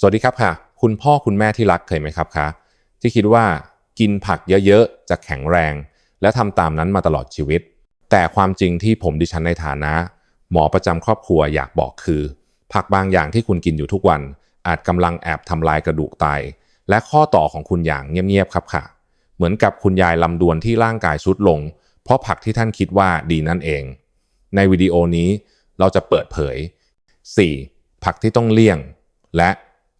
สวัสดีครับค่ะ คุณพ่อคุณแม่ที่รักเคยไหมครับคะที่คิดว่ากินผักเยอะๆ จะแข็งแรง และทำตามนั้นมาตลอดชีวิต แต่ความจริงที่ผมดิฉันในฐานะ หมอประจำครอบครัวอยากบอกคือ ผักบางอย่างที่คุณกินอยู่ทุกวัน อาจกำลังแอบทำลายกระดูกไตและข้อต่อของคุณอย่างเงียบๆครับค่ะ เหมือนกับคุณยายลำดวนที่ร่างกายสุดลง เพราะผักที่ท่านคิดว่าดีนั่นเอง ในวิดีโอนี้เราจะเปิดเผย 4. ผักที่ต้องเลี่ยง และ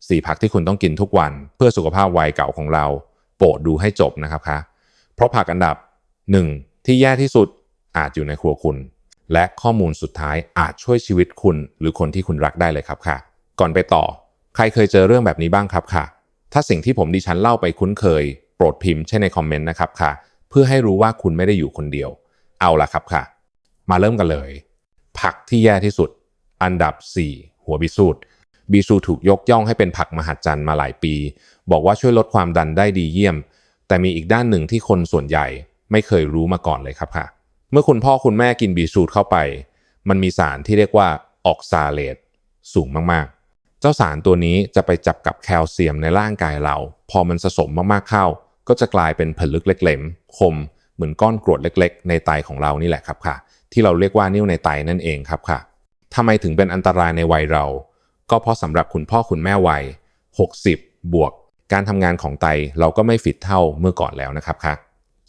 4ผักที่คุณต้องกินทุกวันเพื่อสุขภาพวัยเก่าของเรา โปรดดูให้จบนะครับคะเพราะผักอันดับ 1 ที่แย่ที่สุดอาจอยู่ในครัวคุณ และข้อมูลสุดท้ายอาจช่วยชีวิตคุณ หรือคนที่คุณรักได้เลยครับค่ะ ก่อนไปต่อ ใครเคยเจอเรื่องแบบนี้บ้างครับค่ะ ถ้าสิ่งที่ผมดิฉันเล่าไปคุ้นเคย โปรดพิมพ์ใช่ในคอมเมนต์นะครับค่ะ เพื่อให้รู้ว่าคุณไม่ได้อยู่คนเดียว เอาละครับค่ะ มาเริ่มกันเลย ผักที่แย่ที่สุด อันดับ 4 หัวบิสูตร บีซูถูกยกย่องให้เป็นผักมหัศจรรย์มาหลายปี บอกว่าช่วยลดความดันได้ดีเยี่ยม แต่มีอีกด้านหนึ่งที่คนส่วนใหญ่ไม่เคยรู้มาก่อนเลยครับค่ะ เมื่อคุณพ่อคุณแม่กินบีซูเข้าไป มันมีสารที่เรียกว่าออกซาเลตสูงมากๆ เจ้าสารตัวนี้จะไปจับกับแคลเซียมในร่างกายเรา พอมันสะสมมากๆเข้า ก็จะกลายเป็นผลึกเล็กเหลมคม เหมือนก้อนกรวดเล็ก ๆ ในไตของเรานี่แหละครับค่ะ ที่เราเรียกว่านิ่วในไตนั่นเองครับค่ะทำไมถึงเป็นอันตรายในวัยเรา ก็เพราะสำหรับคุณพ่อคุณแม่วัย 60 บวก การทำงานของไตเราก็ไม่ฟิตเท่าเมื่อก่อนแล้วนะครับค่ะ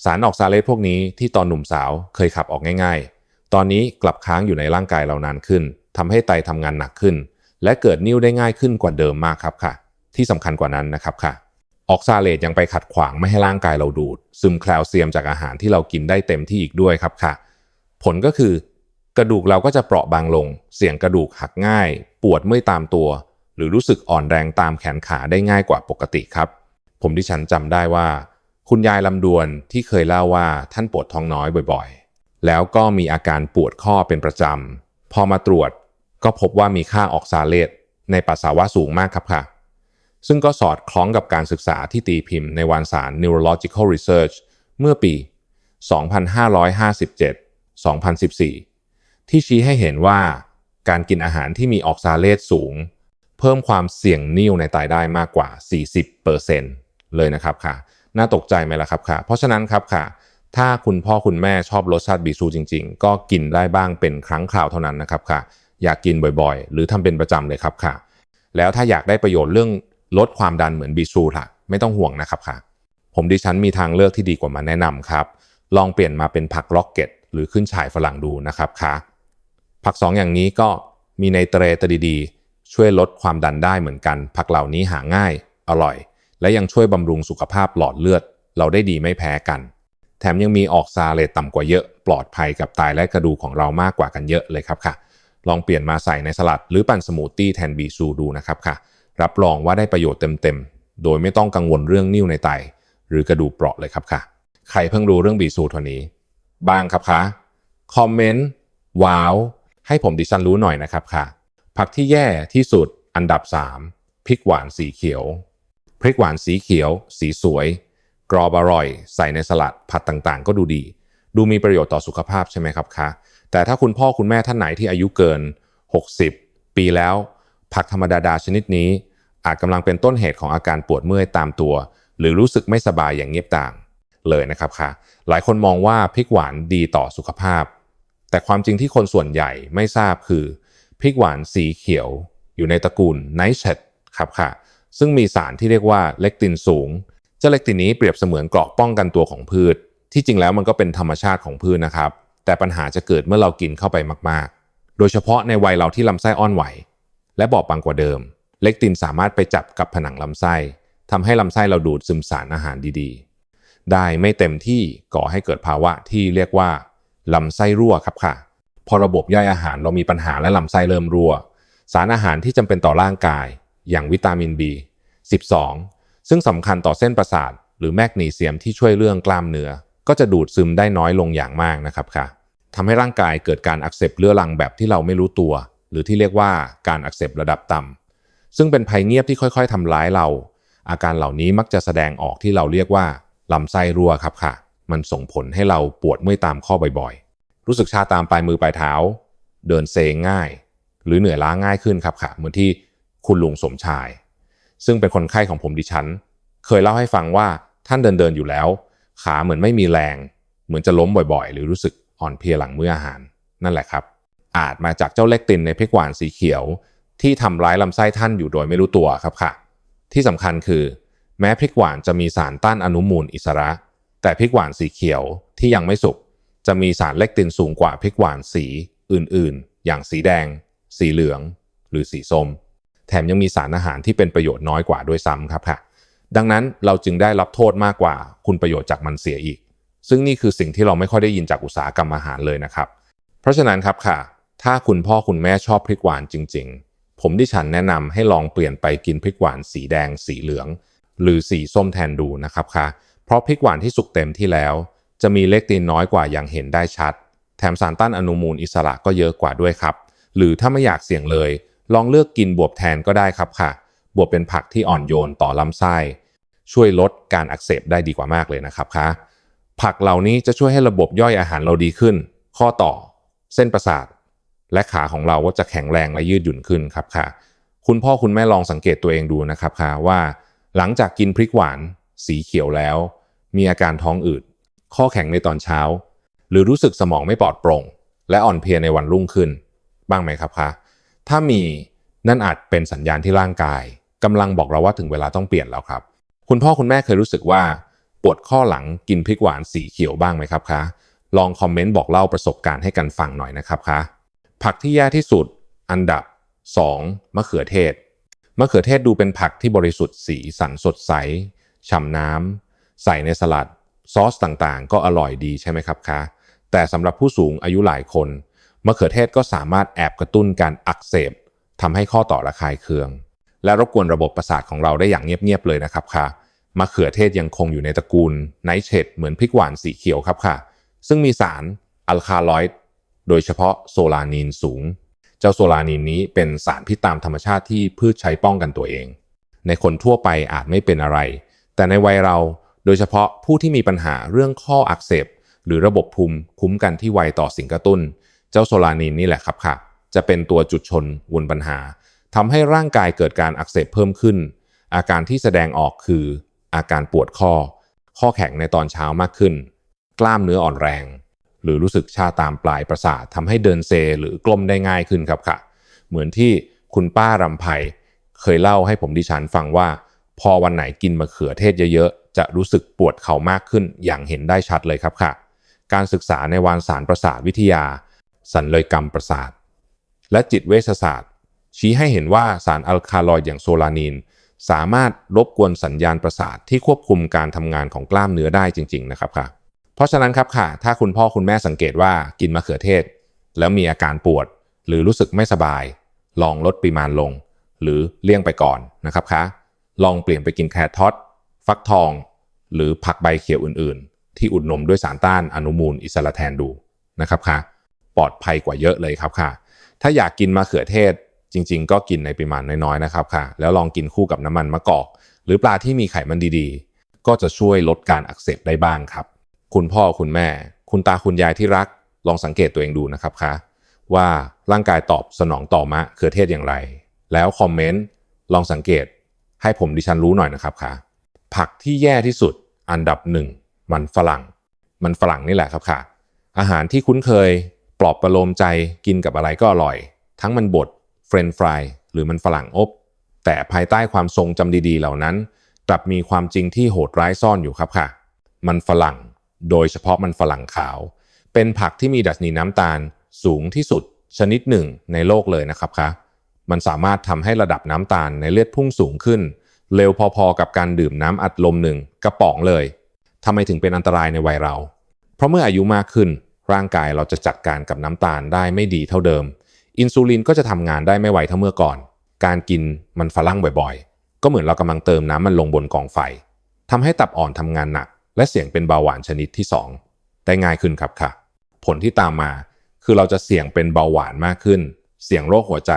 สารออกซาเลตพวกนี้ที่ตอนหนุ่มสาวเคยขับออกง่ายๆ ตอนนี้กลับค้างอยู่ในร่างกายเรานานขึ้นทำให้ไตทำงานหนักขึ้น และเกิดนิ่วได้ง่ายขึ้นกว่าเดิมมากครับค่ะ ที่สำคัญกว่านั้นนะครับค่ะออกซาเลตยังไปขัดขวางไม่ให้ร่างกายเราดูด ซึมแคลเซียมจากอาหารที่เรากินได้เต็มที่อีกด้วยครับค่ะ ผลก็คือ กระดูกเราก็จะเปราะบางลง เสี่ยงกระดูกหักง่าย ปวดเมื่อยตามตัว หรือรู้สึกอ่อนแรงตามแขนขาได้ง่ายกว่าปกติครับ ผมที่ฉันจำได้ว่า คุณยายลำดวนที่เคยเล่าว่าท่านปวดท้องน้อยบ่อยๆ แล้วก็มีอาการปวดข้อเป็นประจำ พอมาตรวจก็พบว่ามีค่าออกซาเลตในปัสสาวะสูงมากครับค่ะ ซึ่งก็สอดคล้องกับการศึกษาที่ตีพิมพ์ในวารสาร Neurological Research เมื่อปี 2557-2014 ที่ชี้ให้เห็นว่าการกินอาหารที่มีออกซาเลตสูง เพิ่มความเสี่ยงนิ่วในไตได้มากกว่า 40%เลยนะครับค่ะ น่าตกใจไหมล่ะครับค่ะ เพราะฉะนั้นครับค่ะ ถ้าคุณพ่อคุณแม่ชอบรสชาติบีซูจริง ๆ ก็กินได้บ้างเป็นครั้งคราวเท่านั้นนะครับค่ะ อยากกินบ่อยๆ หรือทำเป็นประจำเลยครับค่ะ แล้วถ้าอยากได้ประโยชน์เรื่องลดความดันเหมือนบีซูค่ะ ไม่ต้องห่วงนะครับค่ะ ผมดิฉันมีทางเลือกที่ดีกว่ามาแนะนำครับ ลองเปลี่ยนมาเป็นผักล็อกเก็ตหรือขึ้นฉายฝรั่งดูนะครับค่ะ ผักสองอย่างนี้ก็มีในเตรตดีๆ ช่วยลดความดันได้เหมือนกัน ผักเหล่านี้หาง่าย อร่อย และยังช่วยบำรุงสุขภาพหลอดเลือด เราได้ดีไม่แพ้กัน แถมยังมีออกซาเลตต่ำกว่าเยอะ ปลอดภัยกับไตและกระดูของเรามากกว่ากันเยอะเลยครับค่ะ ลองเปลี่ยนมาใส่ในสลัด หรือปั่นสมูทตี้แทนบีซูดูนะครับค่ะ รับรองว่าได้ประโยชน์เต็มๆ โดยไม่ต้องกังวลเรื่องนิ่วในไต หรือกระดูกเปราะเลยครับค่ะ ใครเพิ่งรู้เรื่องบีซูทันนี้ บ้างครับคะคอมเมนต์ว้าว ให้ผมดิฉันรู้หน่อยนะครับค่ะ ผักที่แย่ที่สุดอันดับ 3 พริกหวานสีเขียว พริกหวานสีเขียว สีสวย กรอบอร่อย ใส่ในสลัดผัดต่างๆ ก็ดูดี ดูมีประโยชน์ต่อสุขภาพใช่ไหมครับคะแต่ถ้าคุณพ่อคุณแม่ท่านไหนที่อายุเกิน 60 ปีแล้ว ผักธรรมดาดาชนิดนี้ อาจกำลังเป็นต้นเหตุของอาการปวดเมื่อยตามตัว หรือรู้สึกไม่สบายอย่างเงียบต่าง เลยนะครับค่ะหลายคนมองว่าพริกหวานดีต่อสุขภาพ แต่ความจริงที่คนส่วนใหญ่ไม่ทราบคือพริกหวานสีเขียวอยู่ในตระกูลไนเชตครับค่ะ ซึ่งมีสารที่เรียกว่าเลกตินสูง เจ้าเลกตินนี้เปรียบเสมือนเกราะป้องกันตัวของพืช ที่จริงแล้วมันก็เป็นธรรมชาติของพืชนะครับ แต่ปัญหาจะเกิดเมื่อเรากินเข้าไปมากๆ โดยเฉพาะในวัยเราที่ลำไส้อ่อนไหว และบอบบางกว่าเดิม เลกตินสามารถไปจับกับผนังลำไส้ทำให้ลำไส้เราดูดซึมสารอาหารดีๆ ได้ไม่เต็มที่ก่อให้เกิดภาวะที่เรียกว่า ลำไส้รั่วครับค่ะ พอระบบย่อยอาหารเรามีปัญหาและลำไส้เริ่มรั่ว สารอาหารที่จำเป็นต่อร่างกาย อย่างวิตามิน B 12 ซึ่งสำคัญต่อเส้นประสาท หรือแมกนีเซียมที่ช่วยเรื่องกล้ามเนื้อ ก็จะดูดซึมได้น้อยลงอย่างมากนะครับค่ะทำให้ร่างกายเกิดการอักเสบเรื้อรังแบบที่เราไม่รู้ตัว หรือที่เรียกว่าการอักเสบระดับต่ำซึ่งเป็นภัยเงียบที่ค่อย ๆทำร้ายเรา อาการเหล่านี้มักจะแสดงออกที่เราเรียกว่าลำไส้รั่วครับค่ะ มันส่งผลให้เราปวดเมื่อยตามข้อบ่อยๆ รู้สึกชาตามปลายมือปลายเท้า เดินเซงง่าย หรือเหนื่อยล้าง่ายขึ้นครับค่ะ เหมือนที่คุณลุงสมชาย ซึ่งเป็นคนไข้ของผมดิฉัน เคยเล่าให้ฟังว่าท่านเดินเดินๆอยู่แล้ว ขาเหมือนไม่มีแรง เหมือนจะล้มบ่อยๆ หรือรู้สึกอ่อนเพลียหลังมื้ออาหาร นั่นแหละครับ อาจมาจากเจ้าเล็กตินในพริกหวานสีเขียว ที่ทำร้ายลำไส้ท่านอยู่โดยไม่รู้ตัวครับค่ะ ที่สำคัญคือ แม้พริกหวานจะมีสารต้านอนุมูลอิสระ แต่พริกหวานสีเขียวที่ยังไม่สุกจะมีสารเลกตินสูงกว่าพริกหวานสีอื่นๆ อย่างสีแดง สีเหลือง หรือสีส้ม แถมยังมีสารอาหารที่เป็นประโยชน์น้อยกว่าด้วยซ้ำครับค่ะ ดังนั้นเราจึงได้รับโทษมากกว่าคุณประโยชน์จากมันเสียอีก ซึ่งนี่คือสิ่งที่เราไม่ค่อยได้ยินจากอุตสาหกรรมอาหารเลยนะครับ เพราะฉะนั้นครับค่ะ ถ้าคุณพ่อคุณแม่ชอบพริกหวานจริง ๆ ผมดิฉันแนะนำให้ลองเปลี่ยนไปกินพริกหวานสีแดง สีเหลือง หรือสีส้มแทนดูนะครับค่ะ เพราะพริกหวานที่สุกเต็มที่แล้ว จะมีเลกตินน้อยกว่าอย่างเห็นได้ชัด แถมสารต้านอนุมูลอิสระก็เยอะกว่าด้วยครับ หรือถ้าไม่อยากเสี่ยงเลย ลองเลือกกินบวบแทนก็ได้ครับค่ะ บวบเป็นผักที่อ่อนโยนต่อลำไส้ ช่วยลดการอักเสบได้ดีกว่ามากเลยนะครับค่ะผักเหล่านี้จะช่วยให้ระบบย่อยอาหารเราดีขึ้น ข้อต่อ เส้นประสาท และขาของเราก็จะแข็งแรงและยืดหยุ่นขึ้นครับค่ะ คุณพ่อคุณแม่ลองสังเกตตัวเองดูนะครับค่ะว่า หลังจากกินพริกหวาน สีเขียวแล้ว มีอาการท้องอืด ข้อแข็งในตอนเช้า หรือรู้สึกสมองไม่ปลอดโปร่ง และอ่อนเพลียในวันรุ่งขึ้น บ้างไหมครับคะ ถ้ามีนั่นอาจเป็นสัญญาณที่ร่างกายกำลังบอกเราว่าถึงเวลาต้องเปลี่ยนแล้วครับ คุณพ่อคุณแม่เคยรู้สึกว่า ปวดข้อหลังกินพริกหวานสีเขียวบ้างไหมครับคะลองคอมเมนต์บอกเล่าประสบการณ์ให้กันฟังหน่อยนะครับคะผักที่แย่ที่สุด อันดับ 2. มะเขือเทศ มะเขือเทศดูเป็นผักที่บริสุทธิ์สีสันสดใสฉ่ำน้ำ ใส่ในสลัดซอสต่างๆ ก็อร่อยดีใช่ไหมครับคะแต่สำหรับผู้สูงอายุหลายคนมะเขือเทศก็สามารถแอบกระตุ้นการอักเสบทำให้ข้อต่อระคายเคือง และรบกวนระบบประสาทของเราได้อย่างเงียบๆเลยนะครับค่ะมะเขือเทศยังคงอยู่ในตระกูลไนท์เชดเหมือนพริกหวานสีเขียวครับค่ะ ซึ่งมีสารอัลคาลอยด์โดยเฉพาะโซลานีนสูง เจ้าโซลานีนนี้เป็นสารพิษตามธรรมชาติที่พืชใช้ป้องกันตัวเอง ในคนทั่วไปอาจไม่เป็นอะไร แต่ในวัยเรา โดยเฉพาะผู้ที่มีปัญหาเรื่องข้ออักเสบหรือระบบภูมิคุ้มกันที่ไวต่อสิ่งกระตุ้น เจ้าโซลานีนนี่แหละครับค่ะ จะเป็นตัวจุดชนวนปัญหาทำให้ร่างกายเกิดการอักเสบเพิ่มขึ้น อาการที่แสดงออกคือ อาการปวดข้อ ข้อแข็งในตอนเช้ามากขึ้น กล้ามเนื้ออ่อนแรง หรือรู้สึกชาตามปลายประสาททำให้เดินเซหรือกลมได้ง่ายขึ้นครับค่ะ เหมือนที่คุณป้ารำไพเคยเล่าให้ผมดิฉันฟังว่า พอวันไหนกินมะเขือเทศเยอะจะรู้สึกปวดเข่ามากขึ้นอย่างเห็นได้ชัดเลยครับค่ะ การศึกษาในวารสารประสาทวิทยา สัญเลยกรรมประสาท และจิตเวชศาสตร์ ชี้ให้เห็นว่าสารอัลคาลอยด์อย่างโซลานีน สามารถรบกวนสัญญาณประสาทที่ควบคุมการทำงานของกล้ามเนื้อได้จริง ๆ นะครับค่ะ เพราะฉะนั้นครับค่ะ ถ้าคุณพ่อคุณแม่สังเกตว่ากินมะเขือเทศ แล้วมีอาการปวด หรือรู้สึกไม่สบาย ลองลดปริมาณลง หรือเลี่ยงไปก่อนนะครับคะลองเปลี่ยนไปกินแครอท ฟักทอง หรือผักใบเขียวอื่นๆ ที่อุดหนมด้วยสารต้านอนุมูลอิสระแทนดูนะครับค่ะ ปลอดภัยกว่าเยอะเลยครับค่ะ ถ้าอยากกินมะเขือเทศจริง ๆ ก็กินในปริมาณน้อยๆนะครับค่ะ แล้วลองกินคู่กับน้ำมันมะกอก หรือปลาที่มีไขมันดีๆ ก็จะช่วยลดการอักเสบได้บ้างครับ คุณพ่อคุณแม่ คุณตาคุณยายที่รัก ลองสังเกตตัวเองดูนะครับค่ะว่าร่างกายตอบสนองต่อมะเขือเทศอย่างไร แล้วคอมเมนต์ลองสังเกตให้ผมดิฉันรู้หน่อยนะครับค่ะ ผักที่แย่ที่สุดอันดับหนึ่งมันฝรั่ง มันฝรั่งนี่แหละครับค่ะ อาหารที่คุ้นเคยปลอบประโลมใจกินกับอะไรก็อร่อย ทั้งมันบดเฟรนฟรายหรือมันฝรั่งอบ แต่ภายใต้ความทรงจำดีๆ เหล่านั้นกลับมีความจริงที่โหดร้ายซ่อนอยู่ครับค่ะ มันฝรั่ง โดยเฉพาะมันฝรั่งขาว เป็นผักที่มีดัชนีน้ำตาลสูงที่สุดชนิดหนึ่งในโลกเลยนะครับคะมันสามารถทำให้ระดับน้ำตาลในเลือดพุ่งสูงขึ้น เร็วพอๆ กับการดื่มน้ำอัดลมหนึ่งกระป๋องเลยทำไมถึงเป็นอันตรายในวัยเรา เพราะเมื่ออายุมากขึ้น ร่างกายเราจะจัดการกับน้ำตาลได้ไม่ดีเท่าเดิม อินซูลินก็จะทำงานได้ไม่ไวเท่าเมื่อก่อน การกินมันฝรั่งบ่อยๆ ก็เหมือนเรากำลังเติมน้ำมันลงบนกองไฟทำให้ตับอ่อนทำงานหนัก และเสี่ยงเป็นเบาหวานชนิดที่ 2 ได้ง่ายขึ้นครับค่ะ ผลที่ตามมาคือเราจะเสี่ยงเป็นเบาหวานมากขึ้น เสี่ยงโรคหัวใจ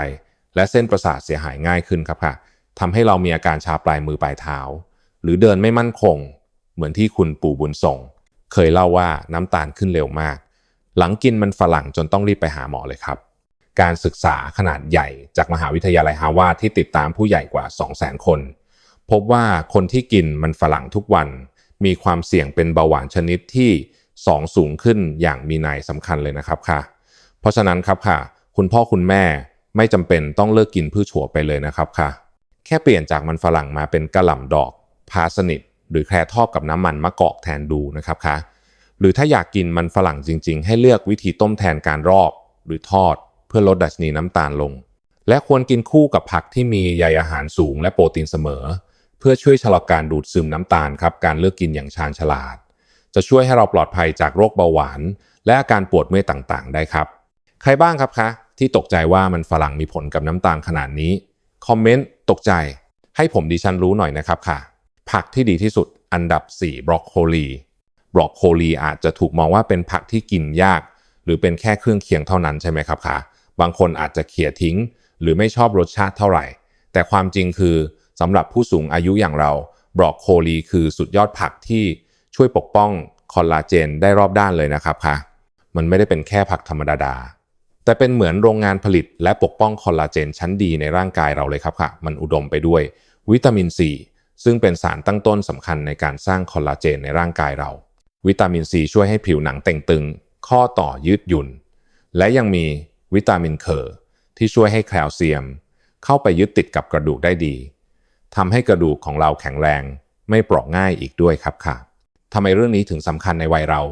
และเส้นประสาทเสียหายง่ายขึ้นครับค่ะ ทำให้เรามีอาการชาปลายมือปลายเท้า หรือเดินไม่มั่นคง เหมือนที่คุณปู่บุญส่ง เคยเล่าว่าน้ำตาลขึ้นเร็วมาก หลังกินมันฝรั่งจนต้องรีบไปหาหมอเลยครับ การศึกษาขนาดใหญ่จากมหาวิทยาลัยฮาวาดที่ติดตามผู้ใหญ่กว่า 200,000 คน พบว่าคนที่กินมันฝรั่งทุกวัน มีความเสี่ยงเป็นเบาหวานชนิดที่2สูงขึ้นอย่างมีนัยสำคัญเลยนะครับค่ะ เพราะฉะนั้นครับค่ะ คุณพ่อคุณแม่ไม่จำเป็นต้องเลิกกินพืชถั่วไปเลยนะครับค่ะ แค่เปลี่ยนจากมันฝรั่งมาเป็นกระหล่ำดอกพาสนิทหรือแครทอดกับน้ำมันมะกอกแทนดูนะครับค่ะหรือถ้าอยากกินมันฝรั่งจริง ๆ ให้เลือกวิธีต้มแทนการรอบหรือทอด เพื่อลดดัชนีน้ำตาลลง และควรกินคู่กับผักที่มีใยอาหารสูงและโปรตีนเสมอ เพื่อช่วยชะลอการดูดซึมน้ำตาลครับการเลือกกินอย่างชาญฉลาด จะช่วยให้เราปลอดภัยจากโรคเบาหวาน และอาการปวดเมื่อยต่างๆ ได้ครับ ใครบ้างครับคะที่ตกใจว่ามันฝรั่งมีผลกับน้ำตาลขนาดนี้คอมเมนต์ ตกใจ ให้ผมดิฉันรู้หน่อยนะครับค่ะ ผักที่ดีที่สุดอันดับ 4 บรอกโคลี บรอกโคลีอาจจะถูกมองว่าเป็นผักที่กินยาก หรือเป็นแค่เครื่องเคียงเท่านั้นใช่ไหมครับค่ะ บางคนอาจจะเขี่ยทิ้ง หรือไม่ชอบรสชาติเท่าไหร่ แต่ความจริงคือสำหรับผู้สูงอายุอย่างเรา บรอกโคลีคือสุดยอดผักที่ช่วยปกป้องคอลลาเจนได้รอบด้านเลยนะครับค่ะ มันไม่ได้เป็นแค่ผักธรรมดา แต่เป็นเหมือนโรงงานผลิต และปกป้องคอลลาเจนชั้นดีในร่างกายเราเลยครับค่ะ มันอุดมไปด้วยวิตามินซีซึ่งเป็นสารตั้งต้นสำคัญในการสร้างคอลลาเจนในร่างกายเรา วิตามินซีช่วยให้ผิวหนังเต่งตึง ข้อต่อยืดหยุ่น และยังมีวิตามินเคอร์ที่ช่วยให้แคลเซียม เข้าไปยึดติดกับกระดูกได้ดีทำให้กระดูกของเราแข็งแรง ไม่เปราะง่ายอีกด้วยครับค่ะทำไมเรื่องนี้ถึงสำคัญในวัยเรา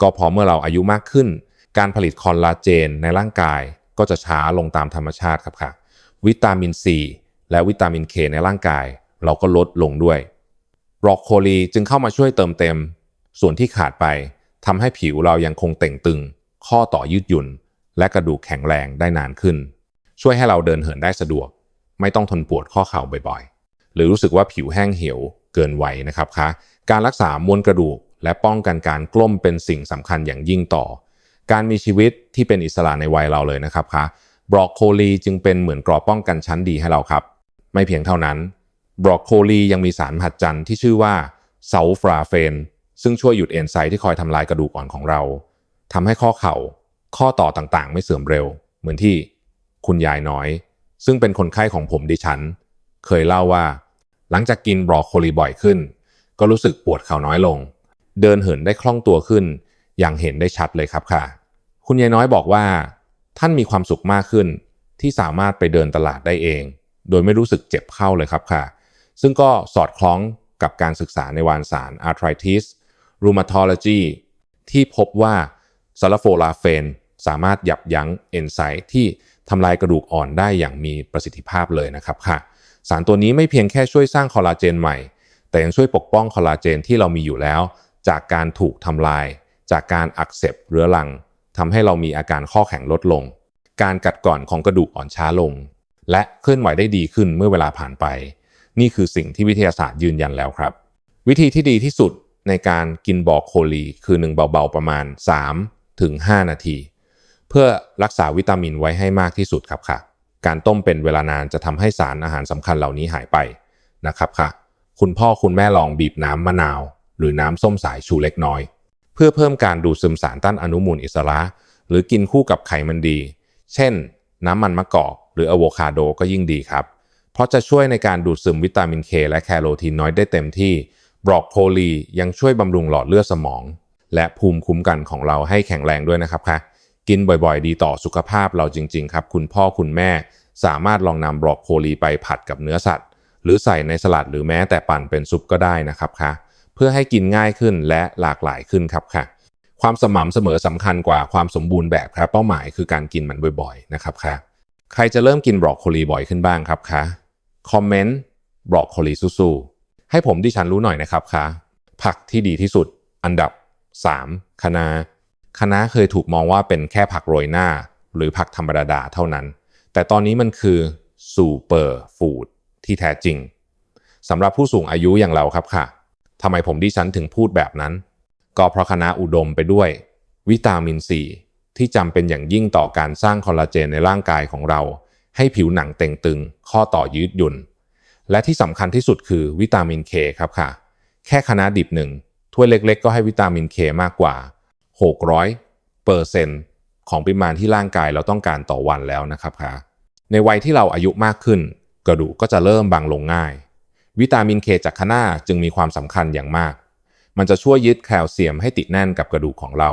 ก็พราะเมื่อเราอายุมากขึ้น การผลิตคอลลาเจนในร่างกายก็จะช้าลงตามธรรมชาติครับค่ะ วิตามินซีและวิตามินเคในร่างกาย เราก็ลดลงด้วยบรอกโคลีจึงเข้ามาช่วยเติมเต็ม ส่วนที่ขาดไปทำให้ผิวเรายังคงเต่งตึง ข้อต่อยืดหยุ่น และกระดูกแข็งแรงได้นานขึ้น ช่วยให้เราเดินเหินได้สะดวก ไม่ต้องทนปวดข้อเข่าบ่อยๆ หรือรู้สึกว่าผิวแห้งเหี่ยวเกินวัยนะครับคะการรักษามวลกระดูกและป้องกันการกล้มเป็นสิ่งสำคัญอย่างยิ่งต่อ การมีชีวิตที่เป็นอิสระในวัยเราเลยนะครับคะบรอกโคลีจึงเป็นเหมือนกรอบป้องกันชั้นดีให้เราครับ ไม่เพียงเท่านั้นบรอกโคลียังมีสารมหัศจรรย์ที่ชื่อว่าเซาฟราเฟน ซึ่งช่วยหยุดเอนไซม์ที่คอยทำลายกระดูกอ่อนของเราทำให้ข้อเข่า ข้อต่อต่างๆ ไม่เสื่อมเร็ว เหมือนที่คุณยายน้อย ซึ่งเป็นคนไข้ของผมดิฉัน เคยเล่าว่า หลังจากกินบรอกโคลีบ่อยขึ้น ก็รู้สึกปวดเข่าน้อยลง เดินเหินได้คล่องตัวขึ้น อย่างเห็นได้ชัดเลยครับค่ะ คุณยายน้อยบอกว่า ท่านมีความสุขมากขึ้น ที่สามารถไปเดินตลาดได้เอง โดยไม่รู้สึกเจ็บเข้าเลยครับค่ะ ซึ่งก็สอดคล้องกับการศึกษาในวารสาร arthritis rheumatology ที่พบว่าซาลาโฟลาเฟนสามารถยับยั้งเอนไซม์ที่ทำลายกระดูกอ่อนได้อย่างมีประสิทธิภาพเลยนะครับค่ะ สารตัวนี้ไม่เพียงแค่ช่วยสร้างคอลลาเจนใหม่ แต่ยังช่วยปกป้องคอลลาเจนที่เรามีอยู่แล้ว จากการถูกทำลาย จากการอักเสบเรื้อรังทำให้เรามีอาการข้อแข็งลดลง การกัดกร่อนของกระดูกอ่อนช้าลง และเคลื่อนไหวได้ดีขึ้นเมื่อเวลาผ่านไป นี่คือสิ่งที่วิทยาศาสตร์ยืนยันแล้วครับ วิธีที่ดีที่สุดในการกินบอกโคลีคือหนึ่งเบาๆประมาณ 3 ถึง 5 นาที เพื่อรักษาวิตามินไว้ให้มากที่สุดครับค่ะ การต้มเป็นเวลานานจะทำให้สารอาหารสำคัญเหล่านี้หายไปนะครับค่ะ คุณพ่อคุณแม่ลองบีบน้ำมะนาว หรือน้ำส้มสายชูเล็กน้อย เพื่อเพิ่มการดูดซึมสารต้านอนุมูลอิสระ หรือกินคู่กับไขมันดี เช่น น้ำมันมะกอกหรืออะโวคาโดก็ยิ่งดีครับ เพราะจะช่วยในการดูดซึมวิตามินเคและแคโรทีนน้อยได้เต็มที่บรอกโคลียังช่วยบำรุงหลอดเลือดสมอง และภูมิคุ้มกันของเราให้แข็งแรงด้วยนะครับค่ะกินบ่อยๆ ดีต่อสุขภาพเราจริง ๆ ครับ คุณพ่อคุณแม่สามารถลองนำบรอกโคลีไปผัดกับเนื้อสัตว์ หรือใส่ในสลัดหรือแม้แต่ปั่นเป็นซุปก็ได้นะครับค่ะ เพื่อให้กินง่ายขึ้นและหลากหลายขึ้นครับค่ะ ความสม่ำเสมอสำคัญกว่าความสมบูรณ์แบบครับเป้าหมายคือการกินมันบ่อยๆนะครับค่ะใครจะเริ่มกินบรอกโคลีบ่อยขึ้นบ้างครับคะคอมเมนต์บรอกโคลีสู้ๆให้ผมดิฉันรู้หน่อยนะครับคะผักที่ดีที่สุด อันดับ 3คะน้าคะน้าเคยถูกมองว่าเป็นแค่ผักโรยหน้า หรือผักธรรมดาๆเท่านั้น แต่ตอนนี้มันคือซูเปอร์ฟู้ดที่แท้จริงสำหรับผู้สูงอายุอย่างเราครับค่ะ ทำไมผมดิฉันถึงพูดแบบนั้น ก็เพราะคณะอุดมไปด้วย วิตามินซีที่จำเป็นอย่างยิ่งต่อการสร้างคอลลาเจนในร่างกายของเรา ให้ผิวหนังเต่งตึง ข้อต่อยืดหยุ่น และที่สำคัญที่สุดคือวิตามินเคครับค่ะ แค่คณะดิบหนึ่งถ้วยเล็กๆ ก็ให้วิตามินเคมากกว่า 600เปอร์เซ็นต์ของปริมาณที่ร่างกายเราต้องการต่อวันแล้วนะครับค่ะในวัยที่เราอายุมากขึ้น กระดูกก็จะเริ่มบางลงง่าย วิตามินเคจากคะน้าจึงมีความสำคัญอย่างมาก มันจะช่วยยึดแคลเซียมให้ติดแน่นกับกระดูกของเรา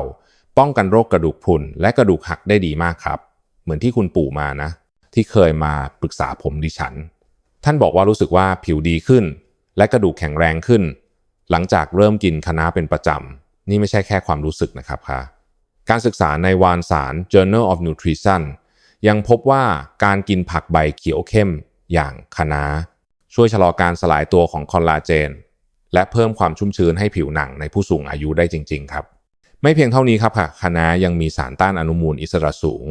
ป้องกันโรคกระดูกพรุนและกระดูกหักได้ดีมากครับ เหมือนที่คุณปู่มานะ ที่เคยมาปรึกษาผมดิฉัน ท่านบอกว่ารู้สึกว่าผิวดีขึ้น และกระดูกแข็งแรงขึ้น หลังจากเริ่มกินคะน้าเป็นประจำนี่ไม่ใช่แค่ความรู้สึกนะครับค่ะการศึกษาในวารสาร Journal of Nutrition ยังพบว่าการกินผักใบเขียวเข้มอย่างคะน้า ช่วยชะลอการสลายตัวของคอลลาเจน และเพิ่มความชุ่มชื้นให้ผิวหนังในผู้สูงอายุได้จริง ๆ ครับ ไม่เพียงเท่านี้ครับค่ะคะน้ายังมีสารต้านอนุมูลอิสระสูง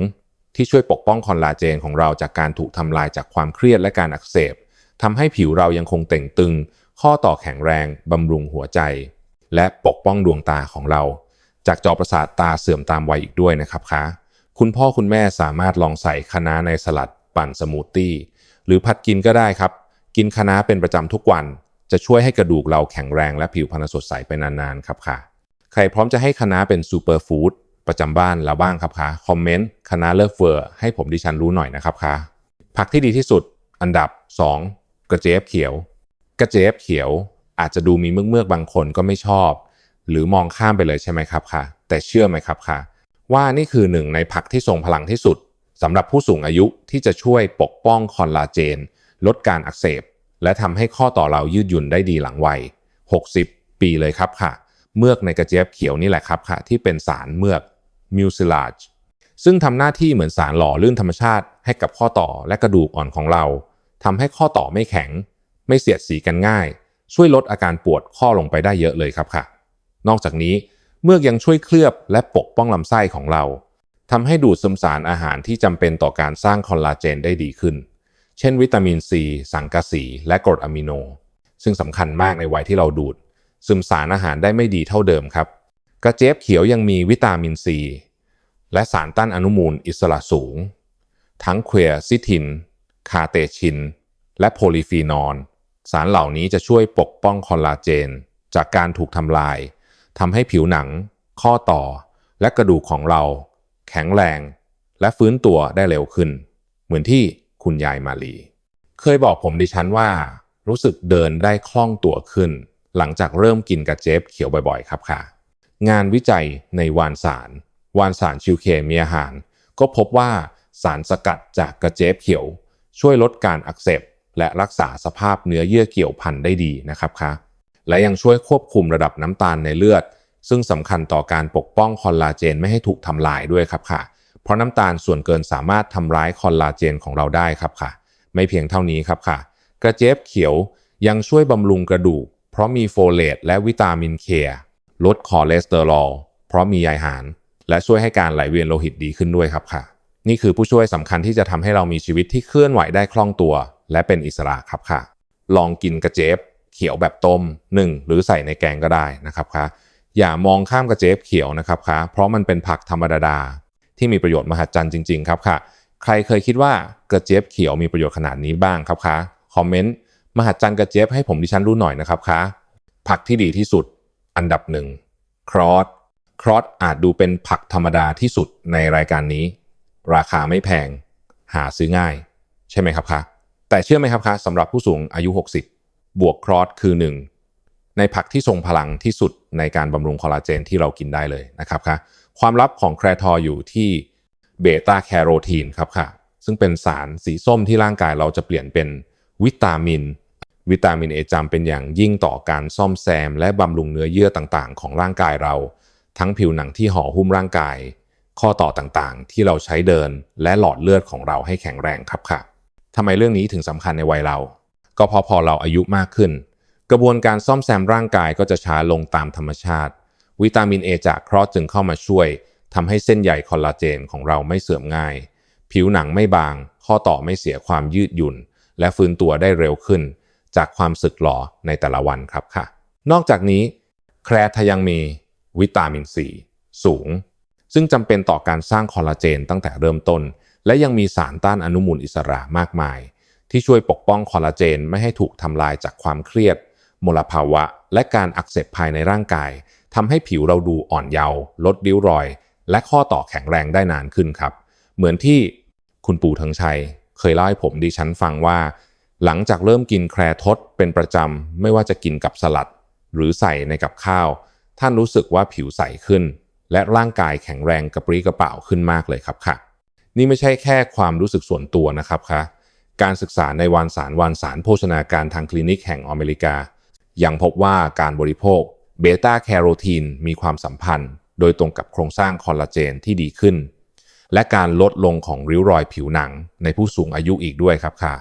ที่ช่วยปกป้องคอลลาเจนของเราจากการถูกทำลายจากความเครียดและการอักเสบทำให้ผิวเรายังคงเต่งตึง ข้อต่อแข็งแรงบำรุงหัวใจ และปกป้องดวงตาของเรา จากจอประสาทตาเสื่อมตามวัยอีกด้วยนะครับคะคุณพ่อคุณแม่สามารถลองใส่คะน้าในสลัดปั่นสมูทตี้หรือผัดกินก็ได้ครับ กินคะน้าเป็นประจำทุกวัน จะช่วยให้กระดูกเราแข็งแรงและผิวพรรณสดใสไปนานๆครับค่ะ ใครพร้อมจะให้คะน้าเป็นซูเปอร์ฟู้ดประจำบ้านแล้วบ้างครับคะคอมเมนต์คะน้าเลิฟเวอร์ให้ผมดิฉันรู้หน่อยนะครับคะผักที่ดีที่สุด อันดับ 2 กระเจี๊ยบเขียว กระเจี๊ยบเขียวอาจจะดูมีเมือกๆบางคนก็ไม่ชอบ หรือมองข้ามไปเลยใช่ไหมครับค่ะ แต่เชื่อไหมครับค่ะ ว่านี่คือหนึ่งในผักที่ทรงพลังที่สุดสำหรับผู้สูงอายุที่จะช่วยปกป้องคอลลาเจน ลดการอักเสบ และทำให้ข้อต่อเรายืดหยุ่นได้ดีหลังวัย 60 ปีเลยครับค่ะ เมือกในกระเจี๊ยบเขียวนี่แหละครับค่ะ ที่เป็นสารเมือกมิวซิลาจซึ่งทำหน้าที่เหมือนสารหล่อลื่นธรรมชาติให้กับข้อต่อและกระดูกอ่อนของเราทำให้ข้อต่อไม่แข็ง ไม่เสียดสีกันง่าย ช่วยลดอาการปวดข้อลงไปได้เยอะเลยครับค่ะ นอกจากนี้เมือกยังช่วยเคลือบและปกป้องลำไส้ของเราทำให้ดูดซึมสารอาหารที่จำเป็นต่อการสร้างคอลลาเจนได้ดีขึ้น เช่นวิตามินซีสังกะสี และกรดอะมิโน ซึ่งสำคัญมากในวัยที่เราดูด ซึมสารอาหารได้ไม่ดีเท่าเดิมครับ กระเจี๊ยบเขียวยังมีวิตามินซี และสารต้านอนุมูลอิสระสูง ทั้งเควียซิทิน คาเตชิน และโพลีฟีนอลสารเหล่านี้จะช่วยปกป้องคอลลาเจน จากการถูกทำลายทำให้ผิวหนัง ข้อต่อ และกระดูกของเรา แข็งแรง และฟื้นตัวได้เร็วขึ้น เหมือนที่ คุณยายมาลี เคยบอกผมดิฉันว่า รู้สึกเดินได้คล่องตัวขึ้น หลังจากเริ่มกินกระเจี๊ยบเขียวบ่อยๆ ครับค่ะ งานวิจัยในวานสาร วานสารชิวเคมีอาหาร ก็พบว่าสารสกัดจากกระเจี๊ยบเขียว ช่วยลดการอักเสบและรักษาสภาพเนื้อเยื่อเกี่ยวพันได้ดีนะครับค่ะและยังช่วยควบคุมระดับน้ำตาลในเลือด ซึ่งสำคัญต่อการปกป้องคอลลาเจนไม่ให้ถูกทำลายด้วยครับค่ะ เพราะน้ำตาลส่วนเกินสามารถทำร้ายคอลลาเจนของเราได้ครับค่ะ ไม่เพียงเท่านี้ครับค่ะ กระเจี๊ยบเขียวยังช่วยบำรุงกระดูก เพราะมีโฟเลตและวิตามินเคลดคอเลสเตอรอลเพราะมีใยอาหาร และช่วยให้การไหลเวียนโลหิตดีขึ้นด้วยครับค่ะ นี่คือผู้ช่วยสำคัญที่จะทำให้เรามีชีวิตที่เคลื่อนไหวได้คล่องตัว และเป็นอิสระครับค่ะ ลองกินกระเจี๊ยบเขียวแบบต้ม1หรือใส่ในแกงก็ได้นะครับคะอย่ามองข้ามกระเจี๊ยบเขียวนะครับคะเพราะมันเป็นผักธรรมดา ที่มีประโยชน์มหัศจรรย์จริง ๆ ครับค่ะ ใครเคยคิดว่ากระเจี๊ยบเขียวมีประโยชน์ขนาดนี้บ้างครับคะคอมเมนต์มหัศจรรย์กระเจี๊ยบให้ผมดิฉันรู้หน่อยนะครับคะผักที่ดีที่สุด อันดับหนึ่งครอสครอสอาจดูเป็นผักธรรมดาที่สุดในรายการนี้ ราคาไม่แพง หาซื้อง่าย ใช่ไหมครับคะแต่เชื่อไหมครับคะสำหรับผู้สูงอายุ 60 บวกครอสคือ 1 ในผักที่ทรงพลังที่สุดในการบำรุงคอลลาเจนที่เรากินได้เลยนะครับค่ะ ความลับของแครทออยู่ที่เบต้าแคโรทีนครับค่ะ ซึ่งเป็นสารสีส้มที่ร่างกายเราจะเปลี่ยนเป็นวิตามิน วิตามินเอจำเป็นอย่างยิ่งต่อการซ่อมแซม และบำรุงเนื้อเยื่อต่างๆ ของร่างกายเรา ทั้งผิวหนังที่ห่อหุ้มร่างกาย ข้อต่อต่างๆ ที่เราใช้เดิน และหลอดเลือดของเราให้แข็งแรงครับค่ะทำไมเรื่องนี้ถึงสำคัญในวัยเรา ก็พอพอเราอายุมากขึ้น กระบวนการซ่อมแซมร่างกายก็จะช้าลงตามธรรมชาติ วิตามินเอจากเครอสจึงเข้ามาช่วยทำให้เส้นใยคอลลาเจนของเราไม่เสื่อมง่าย ผิวหนังไม่บาง ข้อต่อไม่เสียความยืดหยุ่น และฟื้นตัวได้เร็วขึ้น จากความสึกหรอในแต่ละวันครับค่ะ นอกจากนี้ แครทยังมีวิตามินซีสูง ซึ่งจำเป็นต่อการสร้างคอลลาเจนตั้งแต่เริ่มต้น และยังมีสารต้านอนุมูลอิสระมากมาย ที่ช่วยปกป้องคอลลาเจนไม่ให้ถูกทำลายจากความเครียด มลภาวะ และการอักเสบภายในร่างกาย ทำให้ผิวเราดูอ่อนเยาว์ลดริ้วรอย และข้อต่อแข็งแรงได้นานขึ้นครับ เหมือนที่คุณปู่ทังชัย เคยเล่าให้ผมดิฉันฟังว่า หลังจากเริ่มกินแครทดเป็นประจำ ไม่ว่าจะกินกับสลัด หรือใส่ในกับข้าว ท่านรู้สึกว่าผิวใสขึ้น และร่างกายแข็งแรงกระปรี้กระเป๋าขึ้นมากเลยครับค่ะ นี่ไม่ใช่แค่ความรู้สึกส่วนตัวนะครับคะการศึกษาในวารสารวารสารโภชนาการทางคลินิกแห่งอเมริกายังพบว่าการบริโภค เบต้าแคโรทีนมีความสัมพันธ์ โดยตรงกับโครงสร้างคอลลาเจนที่ดีขึ้น และการลดลงของริ้วรอยผิวหนังในผู้สูงอายุอีกด้วยครับค่ะ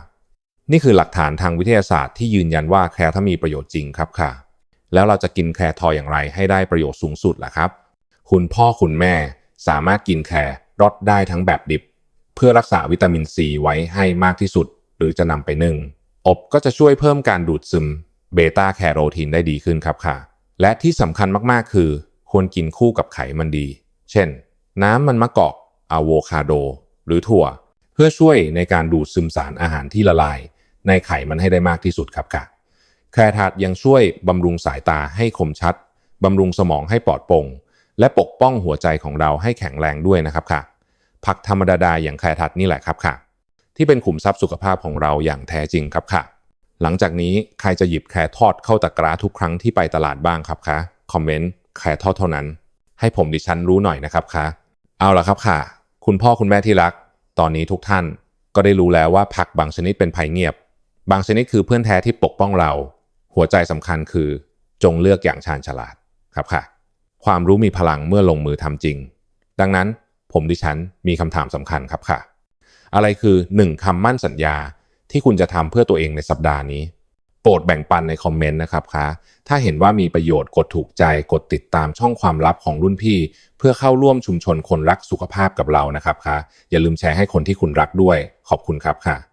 นี่คือหลักฐานทางวิทยาศาสตร์ที่ยืนยันว่าแคร์ถ้ามีประโยชน์จริงครับค่ะ แล้วเราจะกินแคร์ทอยอย่างไรให้ได้ประโยชน์สูงสุดล่ะครับ คุณพ่อคุณแม่สามารถกินแคร์รสได้ทั้งแบบดิบ เพื่อรักษาวิตามินซีไว้ให้มากที่สุด หรือจะนำไปนึ่งอบก็จะช่วยเพิ่มการดูดซึมเบต้าแคโรทีนได้ดีขึ้นครับค่ะ และที่สำคัญมากๆ คือ ควรกินคู่กับไขมันดี เช่น น้ำมันมะกอกอะโวคาโด หรือถั่ว เพื่อช่วยในการดูดซึมสารอาหารที่ละลาย ในไขมันให้ได้มากที่สุดครับค่ะแครทาดยังช่วยบำรุงสายตาให้คมชัดบำรุงสมองให้ปลอดโปร่งและปกป้องหัวใจของเราให้แข็งแรงด้วยนะครับค่ะ ผักธรรมดาๆอย่างแครทัดนี่แหละครับค่ะ ที่เป็นขุมทรัพย์สุขภาพของเราอย่างแท้จริงครับค่ะ หลังจากนี้ใครจะหยิบแครทอดเข้าตะกร้าทุกครั้งที่ไปตลาดบ้างครับคะคอมเมนต์แครทอดเท่านั้น ให้ผมดิฉันรู้หน่อยนะครับค่ะเอาละครับค่ะ คุณพ่อคุณแม่ที่รัก ตอนนี้ทุกท่านก็ได้รู้แล้วว่าผักบางชนิดเป็นภัยเงียบ บางชนิดคือเพื่อนแท้ที่ปกป้องเรา หัวใจสำคัญคือ จงเลือกอย่างชาญฉลาดครับค่ะ ความรู้มีพลังเมื่อลงมือทำจริง ดังนั้นผมดิฉันมีคำถามสำคัญครับค่ะ อะไรคือ 1คำมั่นสัญญา ที่คุณจะทำเพื่อตัวเองในสัปดาห์นี้ โปรดแบ่งปันในคอมเมนต์นะครับคะถ้าเห็นว่ามีประโยชน์กดถูกใจกดติดตามช่องความลับของรุ่นพี่ เพื่อเข้าร่วมชุมชนคนรักสุขภาพกับเรานะครับคะอย่าลืมแชร์ให้คนที่คุณรักด้วย ขอบคุณครับค่ะ